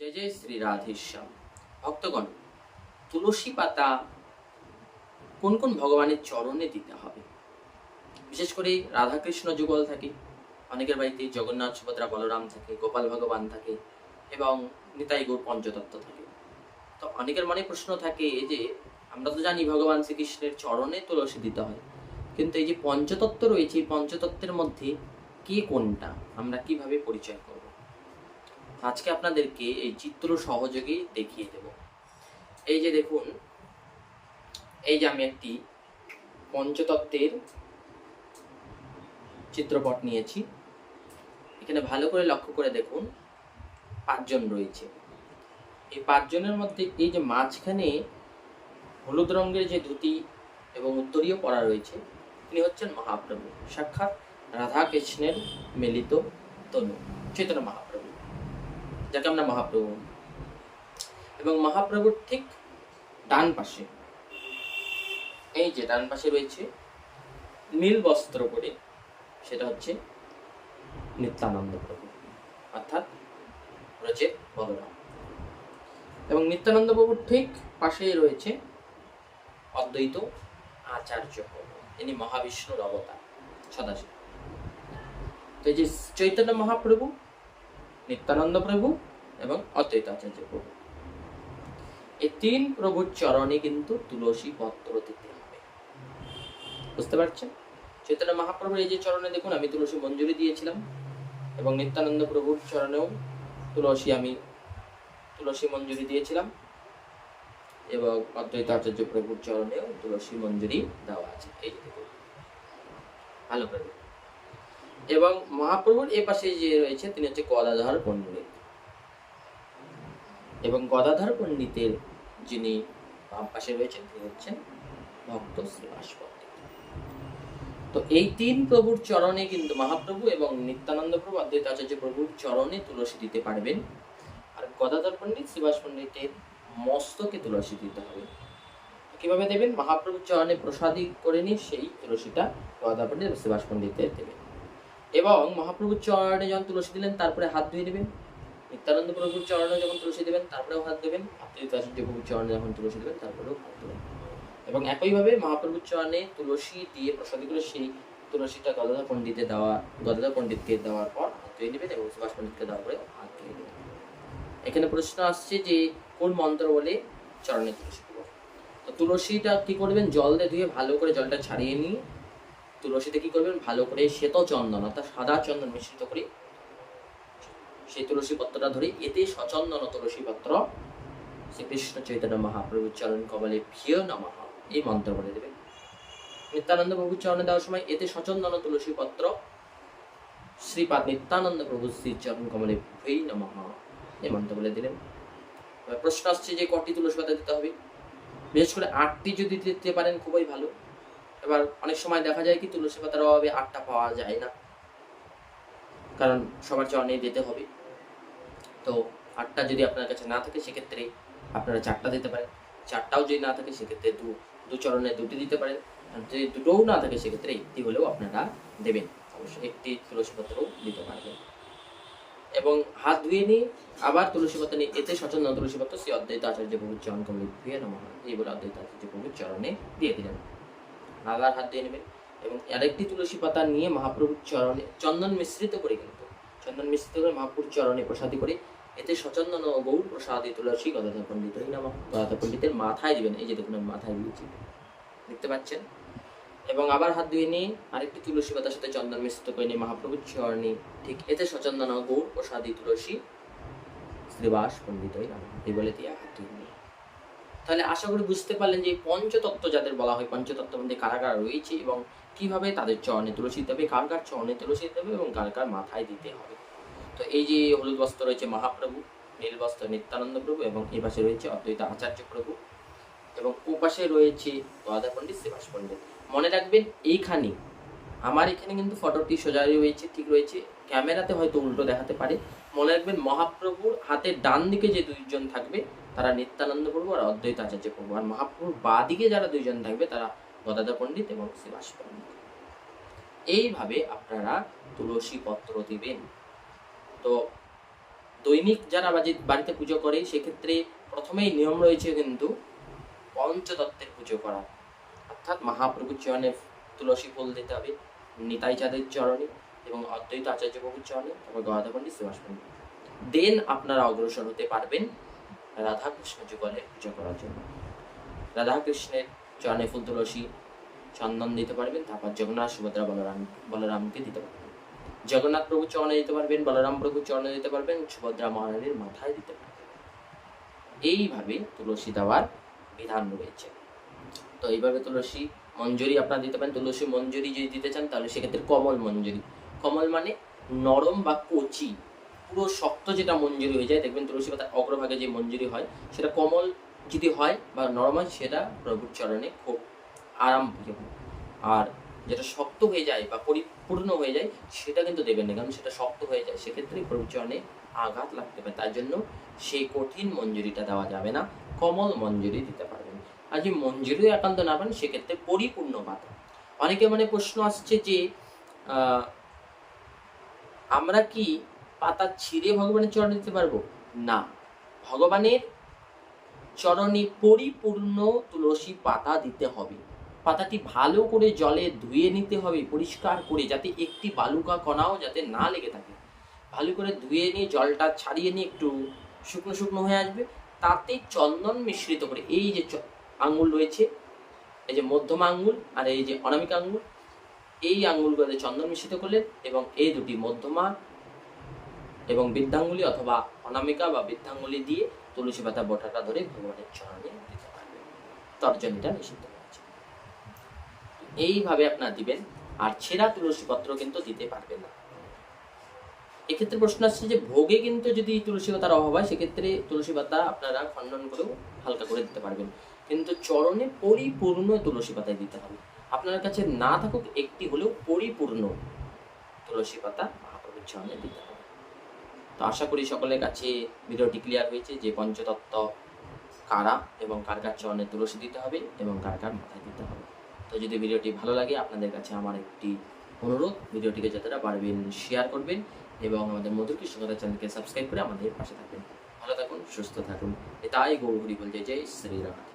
জয় জয় শ্রী রাধেশ্যাম। ভক্তগণ, তুলসী পাতা কোন কোন ভগবানের চরণে দিতে হবে? বিশেষ করে রাধাকৃষ্ণ যুগল থাকে, অনেকের বাড়িতে জগন্নাথ সুভদ্রা বলরাম থাকে, গোপাল ভগবান থাকে এবং নিতাই গৌর পঞ্চতত্ত্ব থাকে। তো অনেকের মনে প্রশ্ন থাকে যে, আমরা তো জানি ভগবান শ্রীকৃষ্ণের চরণে তুলসী দিতে হয়, কিন্তু এই যে পঞ্চতত্ত্ব রয়েছে, এই পঞ্চতত্ত্বের মধ্যে কে কোনটা? আমরা কীভাবে পরিচয় করব? আজকে আপনাদেরকে এই চিত্র সহযোগে দেখিয়ে দেব। এই যে দেখুন, এই যে আমি একটি পঞ্চতত্ত্বের চিত্রপট নিয়েছি। এখানে ভালো করে লক্ষ্য করে দেখুন, পাঁচজন রয়েছে। এই পাঁচজনের মধ্যে এই যে মাঝখানে হলুদ রঙের যে ধুতি এবং উত্তরীয় পরা রয়েছে, তিনি হচ্ছেন মহাপ্রভু। সাক্ষাৎ রাধা কৃষ্ণের মিলিত তনু, চৈতন্য মহাপ্রভু। যাকে আমরা মহাপ্রভু এবং মহাপ্রভুর ঠিক ডান পাশে, এই যে ডান পাশে রয়েছে, নীল বস্ত্র পরে, সেটা হচ্ছে নিত্যানন্দ প্রভু, অর্থাৎ রয়েছে বলরাম। এবং নিত্যানন্দ প্রভুর ঠিক পাশেই রয়েছে অদ্বৈত আচার্য প্রভু, ইনি মহাবিষ্ণুর অবতার, সদাশিব। তো এই যে চৈতন্য মহাপ্রভু নিত্যানন্দ প্রভু এবং অদ্বৈত আচার্য প্রভু। এই তিন প্রভুর চরণে কিন্তু তুলসী পত্র দিতে হবে। বুঝতে পারছেন? চৈতন্য মহাপ্রভুর এই যে চরণে দেখুন, আমি তুলসী মঞ্জুরি দিয়েছিলাম এবং নিত্যানন্দ প্রভুর চরণেও তুলসী আমি তুলসী মঞ্জুরি দিয়েছিলাম এবং অদ্বৈত আচার্য প্রভুর চরণেও তুলসী মঞ্জুরি দেওয়া আছে। এই ভালো করে। এবং মহাপ্রভুর এ পাশে যে রয়েছে, তিনি হচ্ছে গদাধর পণ্ডিত। এবং গদাধর পণ্ডিতের যিনি বাম পাশে রয়েছেন, তিনি হচ্ছেন ভক্ত শ্রীবাস পণ্ডিত তো এই তিন প্রভুর চরণে কিন্তু মহাপ্রভু এবং নিত্যানন্দ প্রভু অদ্বৈত আচার্য প্রভুর চরণে তুলসী দিতে পারবেন। আর গদাধর পণ্ডিত শ্রীবাস পণ্ডিতের মস্তকে তুলসী দিতে হবে। কীভাবে দেবেন? মহাপ্রভুর চরণে প্রসাদী করে নিয়ে সেই তুলসীটা গদাধর পণ্ডিত শ্রীবাস পণ্ডিতের দেবেন। এবং মহাপ্রভুর চরণে যখন তুলসী দিলেন, তারপরে হাত ধুয়ে দেবেন নিত্যানন্দ প্রভুর চরণে যখন তুলসী দেবেন, তারপরেও হাত দেবেন অদ্বৈত প্রভুর চরণে যখন তুলসী দেবেন, তারপরেও হাত দেবেন এবং একইভাবে মহাপ্রভুর চরণে তুলসী দিয়ে প্রসাদী করে সেই তুলসীটা গদাধর পণ্ডিতে দেওয়া, গদাধর পণ্ডিতকে দেওয়ার পর হাত ধুয়ে নেবেন এবং সুভাষ পণ্ডিতকে দেওয়ার পরে হাত ধুয়ে নেবেন। এখানে প্রশ্ন আসছে যে, কোন মন্ত্র বলে চরণে তুলসী দেবো? তো তুলসীটা কি করবেন? জল দিয়ে ধুয়ে ভালো করে জলটা ছাড়িয়ে নিয়ে তুলসীতে কি করবেন? ভালো করে শ্বেত চন্দন, অর্থাৎ সাদা চন্দন মিশ্রিত করে সেই তুলসী পত্রটা ধরে এতে সচন্দন তুলসী পত্র শ্রীকৃষ্ণ চৈতন্য মহাপ্রভুর চরণ কমলে ভিয় নমঃ এই মন্ত্র বলে দেবেন। নিত্যানন্দ প্রভুর চরণে দেওয়ার সময় এতে সচন্দন তুলসী পত্র শ্রীপাদ নিত্যানন্দ প্রভু শ্রী চরণ কমলে ভৈ নমঃ এই মন্ত্র বলে দিলেন। প্রশ্ন আসছে যে কটি তুলসী পাতা দিতে হবে? বিশেষ করে আটটি যদি দিতে পারেন খুবই ভালো। এবার অনেক সময় দেখা যায় কি তুলসী পাতার অভাবে আটটা পাওয়া যায় না। কারণ সবার চরণে দিতে হবে। তো আটটা যদি আপনার কাছে না থাকে, সেক্ষেত্রে আপনারা চারটা দিতে পারেন। চারটাও যদি না থাকে, সেক্ষেত্রে দু দু চরণে দুটি দিতে পারেন। আর যদি দুটোও না থাকে, সেক্ষেত্রে একটি হলেও আপনারা দেবেন। অবশ্যই একটি তুলসী পত্রও দিতে পারবেন। এবং হাত ধুয়ে নিয়ে আবার তুলসী পাতা নিয়ে এতে সচন্দ তুলসী পাত্র শ্রী অদ্বৈত আচার্য প্রভুর চরণ কমলে ধুয়ে এই বলে অদ্বৈত আচার্য প্রভুর চরণে দিয়ে দিলেন। আবার হাত দিয়ে নেবেন এবং আরেকটি তুলসী পাতা নিয়ে মহাপ্রভুর চরণে চন্দন মিশ্রিত করে কিন্তু চন্দন মিশ্রিত করে মহাপ্রভুর চরণে প্রসাদী করে এতে সচন্দন ও গৌর প্রসাদী তুলসী, গদাধর পণ্ডিত নাম গদাধর পণ্ডিতের মাথায় দিবেন। এই যে দেখুন মাথায় দিয়েছি। দেখতে পাচ্ছেন? এবং আবার হাত ধুয়ে নিয়ে আরেকটি তুলসী পাতার সাথে চন্দন মিশ্রিত করে নিয়ে মহাপ্রভুর চরণে ঠিক এতে সচন্দন গৌর প্রসাদী তুলসী, শ্রীবাস পণ্ডিত নাম এই বলে দিয়ে হাত ধুয়ে নিয়ে। তাহলে আশা করি বুঝতে পারলেন যে পঞ্চতত্ত্ব যাদের বলা হয় পঞ্চতত্ত্বের মধ্যে কারা কারা রয়েছে এবং কীভাবে তাদের চরণে তুলসী দিতে হবে কার কার চরণে তুলসী দিতে হবে এবং কার কার মাথায় দিতে হবে। তো এই যে হলুদ বস্ত্র রয়েছে মহাপ্রভু, নীল বস্ত্র নিত্যানন্দ প্রভু এবং এই পাশে রয়েছে অদ্বৈত আচার্য প্রভু এবং ও পাশে রয়েছে গদা পণ্ডিত শ্রীবাস পণ্ডিত। মনে রাখবেন, এইখানে, আমার এখানে কিন্তু ফটোটি সোজা রয়েছে, ঠিক রয়েছে। ক্যামেরাতে হয়তো উল্টো দেখাতে পারে। মনে রাখবেন, মহাপ্রভুর হাতের ডান দিকে যে দুইজন থাকবে, তারা নিত্যানন্দ প্রভু আর অদ্বৈত আচার্য প্রভু। আর মহাপ্রভুর বাঁ দিকে যারা দুইজন থাকবে, তারা গদাধর পণ্ডিত এবং শ্রীবাস পণ্ডিত। এইভাবে আপনারা তুলসী পত্র দিবেন। তো দৈনিক যারা বাড়িতে পুজো করে, সেক্ষেত্রে প্রথমেই নিয়ম রয়েছে কিন্তু পঞ্চতত্ত্বের পুজো করা। অর্থাৎ মহাপ্রভুর চরণে তুলসী ফুল দিতে হবে, নিতাই চাঁদের চরণে। এবং অদ্বৈত আচার্য প্রভুর চরণে তারপর গদাধর পণ্ডিত সুভাষ পণ্ডিত দেন আপনারা অগ্রসর হতে পারবেন রাধাকৃষ্ণ যুগলের পূজা করার জন্য। রাধাকৃষ্ণের চরণে ফুল তুলসী চন্দন দিতে পারবেন, তারপর জগন্নাথ সুভদ্রা বলরাম, বলরামকে দিতে পারবেন। জগন্নাথ প্রভু চরণে দিতে পারবেন, বলরাম প্রভু চরণে দিতে পারবেন, সুভদ্রা মহারানীর মাথায় দিতে পারবেন। এইভাবে তুলসী দেওয়ার বিধান রয়েছে। তো এইভাবে তুলসী মঞ্জুরি আপনারা দিতে পারেন। তুলসী মঞ্জুরি যদি দিতে চান, তাহলে সেক্ষেত্রে কমল মঞ্জুরি কমল মানে নরম বা কচি। পুরো শক্ত যেটা মঞ্জুরি হয়ে যায়, দেখবেন তুলসী পাতার অগ্রভাগে যে মঞ্জুরি হয়, সেটা কমল যদি হয় বা নরম হয়, সেটা প্রভুর চরণে খুব আরাম আর যেটা শক্ত হয়ে যায় বা পরিপূর্ণ হয়ে যায়, সেটা কিন্তু দেবেন না, কারণ সেটা শক্ত হয়ে যায়। সেক্ষেত্রে প্রভুর চরণে আঘাত লাগতে পারে, তার জন্য সেই কঠিন মঞ্জুরিটা দেওয়া যাবে না। কমল মঞ্জুরি দিতে পারবেন। আর যদি মঞ্জুরি একান্ত না পান, সেক্ষেত্রে পরিপূর্ণ পাতা। অনেকে মানে প্রশ্ন আসছে যে আমরা কি পাতা ছিঁড়ে ভগবানের চরণে দিতে পারব? না। ভগবানের চরণে পরিপূর্ণ তুলসী পাতা দিতে হবে। পাতাটি ভালো করে জলে ধুয়ে নিতে হবে, পরিষ্কার করে, যাতে একটি বালুকা কণাও যাতে না লেগে থাকে। ভালো করে ধুয়ে নিয়ে, জলটা ছাড়িয়ে নিয়ে একটু শুকনো শুকনো হয়ে আসবে। তাতে চন্দন মিশ্রিত করে, এই যে আঙ্গুল রয়েছে, এই যে মধ্যমা আঙ্গুল আর এই যে অনামিকা আঙ্গুল এই আঙ্গুলগুলোতে চন্দন মিশ্রিত করলেন এবং এই দুটি মধ্যমা এবং বৃদ্ধাঙ্গুলি অথবা অনামিকা বা বৃদ্ধাঙ্গুলি দিয়ে তুলসী পাতা বটাটা ধরে ভগবানের চরণে দিতে পারবেন তর্জনীটা নিষিদ্ধ হয়েছে এইভাবে আপনারা দিবেন, আর ছেঁড়া তুলসী পত্র কিন্তু দিতে পারবেন না। এক্ষেত্রে প্রশ্ন আসছে যে ভোগে কিন্তু যদি তুলসী পাতার অভাব হয়, সেক্ষেত্রে তুলসী পাতা আপনারা খণ্ডন করেও হালকা করে দিতে পারবেন। কিন্তু চরণে পরিপূর্ণ তুলসী পাতায় দিতে হবে। আপনার কাছে না থাকুক, একটি হলেও পরিপূর্ণ তুলসী পাতা মহাপ্রভুর চরণে দিতে হবে। তো আশা করি সকলের কাছে ভিডিওটি ক্লিয়ার হয়েছে যে পঞ্চতত্ত্ব কারা এবং কার কার চরণে তুলসী দিতে হবে এবং কার কার মাথায় দিতে হবে। তো যদি ভিডিওটি ভালো লাগে, আপনাদের কাছে আমার একটি অনুরোধ, ভিডিওটিকে যতটা পারবেন শেয়ার করবেন এবং আমাদের মধুর কৃষ্ণকথা চ্যানেলকে সাবস্ক্রাইব করে আমাদের পাশে থাকবেন। ভালো থাকুন, সুস্থ থাকুন। এটাই গৌরী বলছে, জয় শ্রীরাম।